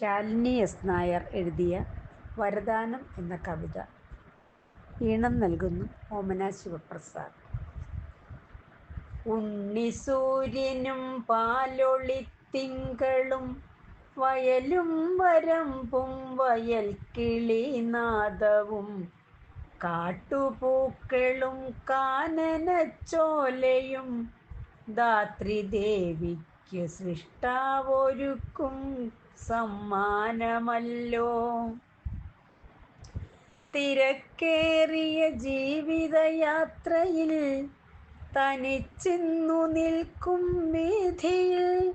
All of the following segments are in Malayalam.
ശാലിനി എസ് നായർ എഴുതിയ വരദാനം എന്ന കവിത. ഈണം നൽകുന്നു ഓമന ശിവപ്രസാദ്. ഉണ്ണിസൂര്യനും പാലൊളിത്തിങ്കളും വയലും വരമ്പും വയൽ കിളിനാദവും കാട്ടുപൂക്കളും കാനനച്ചോലയും ധാത്രിദേവിക്ക് സൃഷ്ടാവൊരുക്കും സമ്മാനമല്ലോ. തിരക്കേറിയ ജീവിതയാത്രയിൽ തനിച്ചിന്നു നിൽക്കും വീഥിയിൽ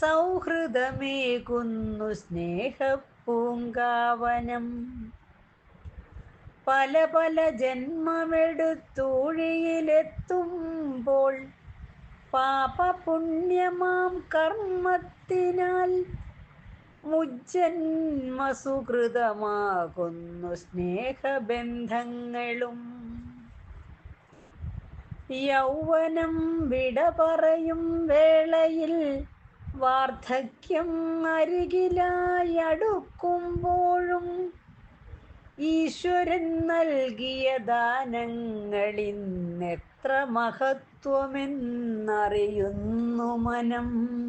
സൗഹൃദമേകുന്നു സ്നേഹപ്പൂങ്കാവനം പല പല ജന്മമെടുത്തൂഴിയിലെത്തുമ്പോൾ പാപപുണ്യമാം കർമ്മത്തിനാൽ മുജ്ജന്മസുഹൃതമാകുന്നു സ്നേഹബന്ധങ്ങളും. യൗവനം വിട പറയും വേളയിൽ വാർദ്ധക്യം അരികിലായി അടുക്കുമ്പോഴും ഈശ്വരൻ നൽകിയ ദാനങ്ങളിന്നെത്ര മഹത്വമെന്നറിയുന്നു മനം.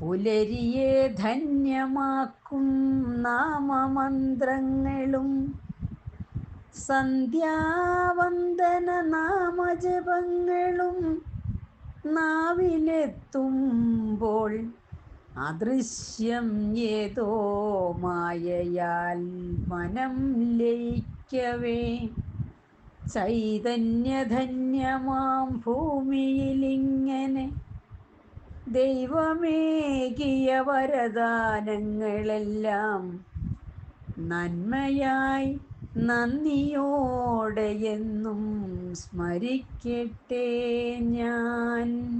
പുലരിയെ ധന്യമാക്കും നാമമന്ത്രങ്ങളും. സന്ധ്യാവന്ദന നാമജപങ്ങളും നാവിലെത്തുമ്പോൾ അദൃശ്യം ഏതോ മായയാൽ മനം ലയിക്കവേ. ചൈതന്യധന്യമാം ഭൂമിയിലിങ്ങനെ ദൈവമേകിയ വരദാനങ്ങളെല്ലാം നന്മയായി നന്ദിയോടെ എന്നും സ്മരിക്കട്ടെ ഞാൻ.